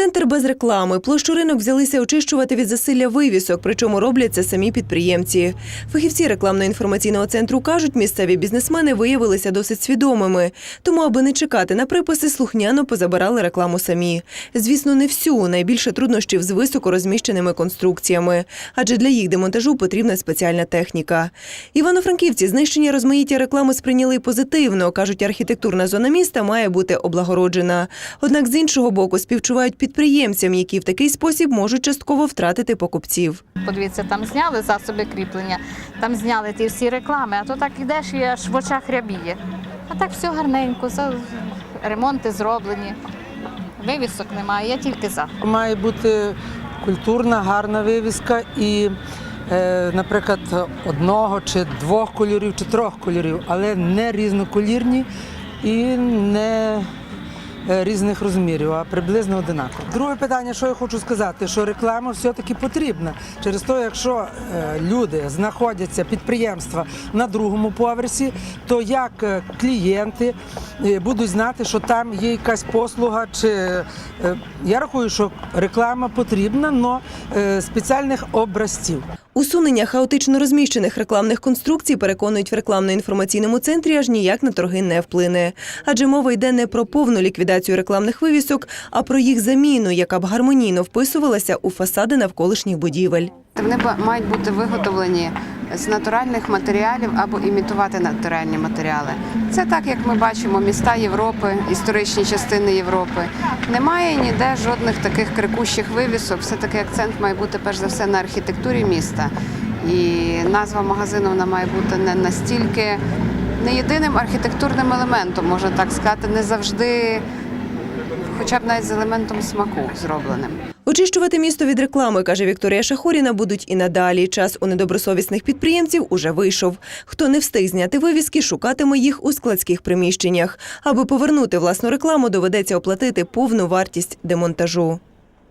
Центр без реклами. Площу ринок взялися очищувати від засилля вивісок, причому роблять це самі підприємці. Фахівці рекламно-інформаційного центру кажуть, місцеві бізнесмени виявилися досить свідомими. Тому, аби не чекати на приписи, слухняно позабирали рекламу самі. Звісно, не всю. Найбільше труднощів з високо розміщеними конструкціями, адже для їх демонтажу потрібна спеціальна техніка. Івано-франківці знищення розмаїття реклами сприйняли позитивно. кажуть, архітектурна зона міста має бути облагороджена. Однак з іншого боку співчувають підприємцям, які в такий спосіб можуть частково втратити покупців. Подивіться, там зняли засоби кріплення, там зняли ті всі реклами, а то так ідеш і аж в очах рябіє. А так все гарненько, ремонти зроблені. Вивісок немає, я тільки за. Має бути культурна, гарна вивіска і, е, наприклад, одного чи двох кольорів, чи трьох кольорів, але не різноколірні і не різних розмірів, а приблизно одинаково. Друге питання, що я хочу сказати, що реклама все-таки потрібна. Через те, якщо е, люди знаходяться, підприємства на другому поверсі, то як е, клієнти е, будуть знати, що там є якась послуга, чи е, я рахую, що реклама потрібна, але спеціальних образців. Усунення хаотично розміщених рекламних конструкцій переконують в рекламно-інформаційному центрі аж ніяк на торги не вплине. Адже мова йде не про повну ліквідацію рекламних вивісок, а про їх заміну, яка б гармонійно вписувалася у фасади навколишніх будівель. Вони мають бути виготовлені з натуральних матеріалів або імітувати натуральні матеріали. Це так, як ми бачимо, міста Європи, історичні частини Європи. Немає ніде жодних таких крикущих вивісок. Все-таки акцент має бути перш за все на архітектурі міста. І назва магазину вона має бути не настільки не єдиним архітектурним елементом, можна так сказати, не завжди, хоча б навіть з елементом смаку зробленим. Очищувати місто від реклами, каже Вікторія Шахоріна, будуть і надалі. Час у недобросовісних підприємців уже вийшов. Хто не встиг зняти вивіски, шукатиме їх у складських приміщеннях. Аби повернути власну рекламу, доведеться оплатити повну вартість демонтажу.